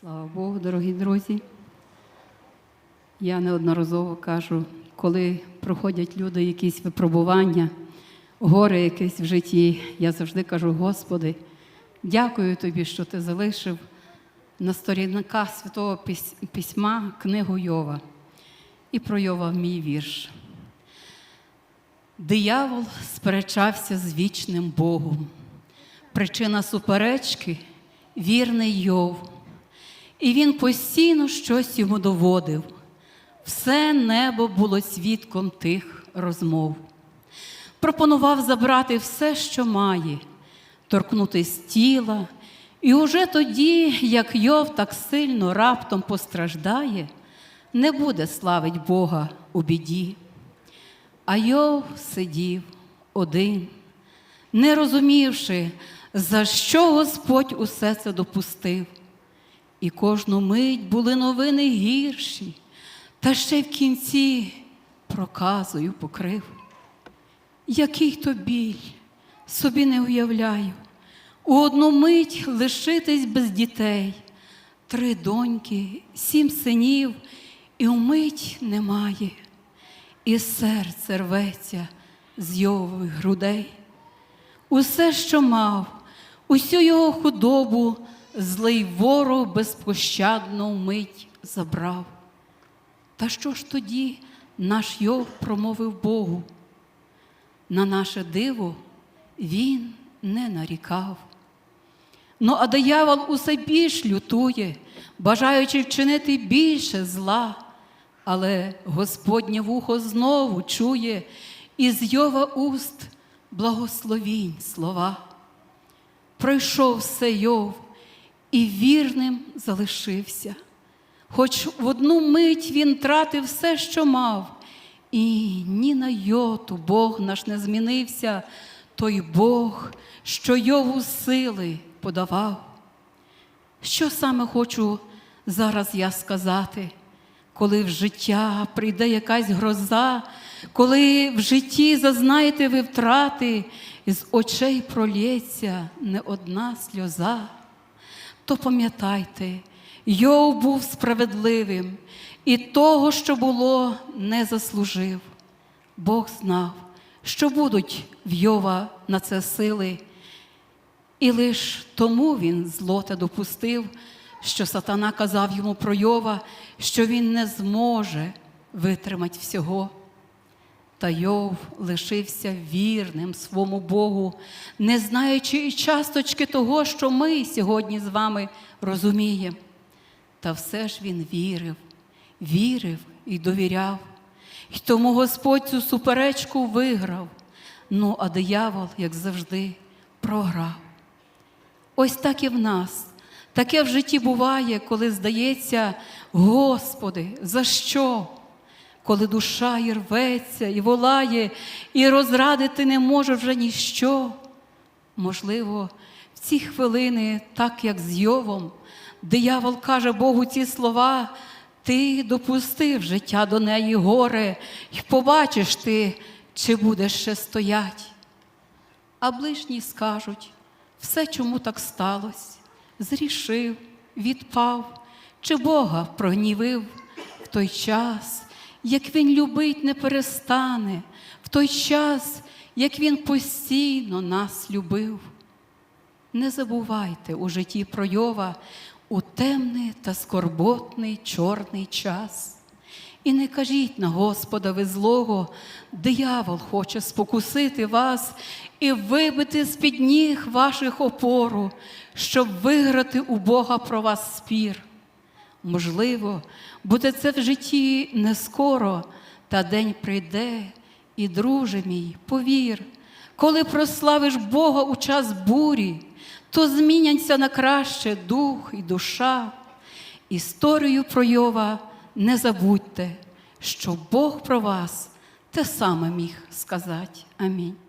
Слава Богу, дорогі друзі. Я неодноразово кажу, коли проходять люди якісь випробування, горе якесь в житті, я завжди кажу, Господи, дякую Тобі, що Ти залишив на сторінках Святого Письма книгу Йова. І про Йова мій вірш. Диявол сперечався з вічним Богом. Причина суперечки вірний Йов. І він постійно щось йому доводив. Все небо було свідком тих розмов. Пропонував забрати все, що має, торкнутись тіла, і уже тоді, як Йов так сильно раптом постраждає, не буде славить Бога у біді. А Йов сидів один, не розумівши, за що Господь усе це допустив. І кожну мить були новини гірші, та ще в кінці проказою покрив. Який то біль, собі не уявляю, у одну мить лишитись без дітей, три доньки, сім синів, і умить немає, і серце рветься з йових грудей. Усе, що мав, усю його худобу, злий ворог безпощадно вмить забрав. Та що ж тоді наш Йов промовив Богу? На наше диво він не нарікав. Ну, а диявол усе більш лютує, бажаючи вчинити більше зла, але Господнє вухо знову чує із Йова уст благословінь слова. Пройшов все Йов і вірним залишився. Хоч в одну мить він тратив все, що мав, і ні на йоту Бог наш не змінився, той Бог, що Йову сили подавав. Що саме хочу зараз я сказати, коли в життя прийде якась гроза, коли в житті зазнаєте ви втрати, з очей пролється не одна сльоза, то пам'ятайте, Йов був справедливим і того, що було, не заслужив. Бог знав, що будуть в Йова на це сили, і лиш тому він зло те допустив, що сатана казав йому про Йова, що він не зможе витримати всього. Та Йов лишився вірним своєму Богу, не знаючи і часточки того, що ми сьогодні з вами розуміємо. Та все ж він вірив, вірив і довіряв. І тому Господь цю суперечку виграв. Ну, а диявол, як завжди, програв. Ось так і в нас. Таке в житті буває, коли здається, Господи, за що? Коли душа і рветься, і волає, і розрадити не може вже ніщо. Можливо, в ці хвилини, так як з Йовом, диявол каже Богу ці слова, ти допустив життя до неї горе, і побачиш ти, чи будеш ще стоять. А ближні скажуть, все, чому так сталося, зрішив, відпав, чи Бога прогнівив в той час, як Він любить не перестане, в той час, як Він постійно нас любив. Не забувайте у житті про Йова у темний та скорботний чорний час. І не кажіть на Господа ви злого, диявол хоче спокусити вас і вибити з-під ніг ваших опору, щоб виграти у Бога про вас спір. Можливо, буде це в житті не скоро, та день прийде, і, друже мій, повір, коли прославиш Бога у час бурі, то зміняться на краще дух і душа. Історію про Йова не забудьте, що Бог про вас те саме міг сказати. Амінь.